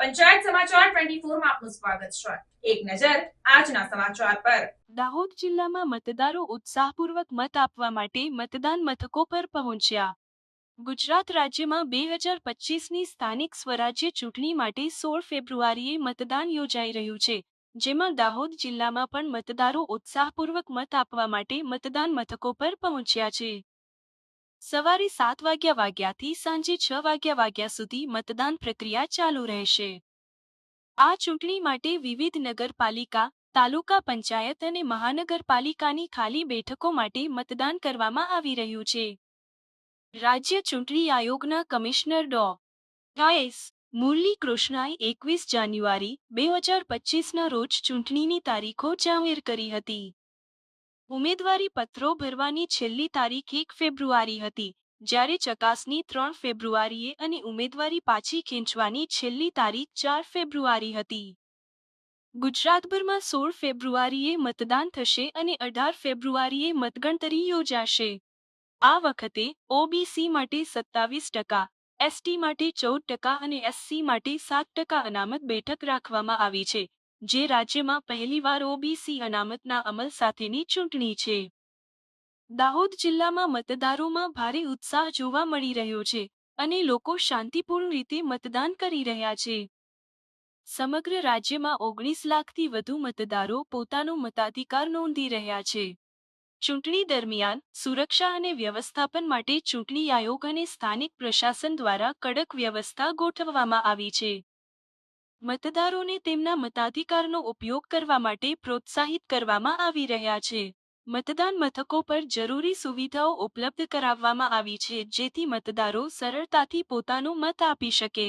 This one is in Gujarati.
પંચાયત સમાચાર 24 માં આપનું સ્વાગત છે. એક નજર આજના સમાચાર પર. દાહોદ જિલ્લામાં મતદારો ઉત્સાહપૂર્વક મત આપવા માટે મતદાન મથકો પર પહોંચ્યા. ગુજરાત રાજ્યમાં બે હજાર પચીસની સ્થાનિક સ્વરાજ્ય ચૂંટણી માટે સોળ ફેબ્રુઆરીએ મતદાન યોજાઈ રહ્યું છે, જેમાં દાહોદ જિલ્લામાં પણ મતદારો ઉત્સાહપૂર્વક મત આપવા માટે મતદાન મથકો પર પહોંચ્યા છે. સવારે સાત વાગ્યા વાગ્યાથી સાંજે છ વાગ્યા વાગ્યા સુધી મતદાન પ્રક્રિયા ચાલુ રહેશે. આ ચૂંટણી માટે વિવિધ નગરપાલિકા, તાલુકા પંચાયત અને મહાનગરપાલિકાની ખાલી બેઠકો માટે મતદાન કરવામાં આવી રહ્યું છે. રાજ્ય ચૂંટણી આયોગના કમિશનર ડો. એસ મુરલી કૃષ્ણાએ એકવીસ જાન્યુઆરી, બે હજાર પચીસના રોજ ચૂંટણીની તારીખો જાહેર કરી હતી. ઉમેદવારી પત્રો ભરવાની છેલ્લી તારીખ એક ફેબ્રુઆરી હતી, જ્યારે ચકાસણી ત્રણ ફેબ્રુઆરીએ અને ઉમેદવારી પાછી ખેંચવાની છેલ્લી તારીખ ચાર ફેબ્રુઆરી હતી. ગુજરાતભરમાં સોળ ફેબ્રુઆરીએ મતદાન થશે અને અઢાર ફેબ્રુઆરીએ મતગણતરી યોજાશે. આ વખતે ઓબીસી માટે સત્તાવીસ ટકા, એસટી માટે ચૌદ ટકા અને એસસી માટે સાત ટકા અનામત બેઠક રાખવામાં આવી છે. જે રાજ્યમાં પહેલીવાર ઓબીસી અનામતના અમલ સાથેની ચૂંટણી છે. દાહોદ જિલ્લામાં મતદારોમાં ભારે ઉત્સાહ જોવા મળી રહ્યો છે અને લોકો શાંતિપૂર્ણ રીતે મતદાન કરી રહ્યા છે. સમગ્ર રાજ્યમાં ઓગણીસ લાખથી વધુ મતદારો પોતાનો મતાધિકાર નોંધી રહ્યા છે. ચૂંટણી દરમિયાન સુરક્ષા અને વ્યવસ્થાપન માટે ચૂંટણી આયોગ અને સ્થાનિક પ્રશાસન દ્વારા કડક વ્યવસ્થા ગોઠવવામાં આવી છે. મતદારોને તેમના મતાધિકારનો ઉપયોગ કરવા માટે પ્રોત્સાહિત કરવામાં આવી રહ્યા છે. મતદાન મથકો પર જરૂરી સુવિધાઓ ઉપલબ્ધ કરાવવામાં આવી છે જેથી મતદારો સરળતાથી પોતાનો મત આપી શકે.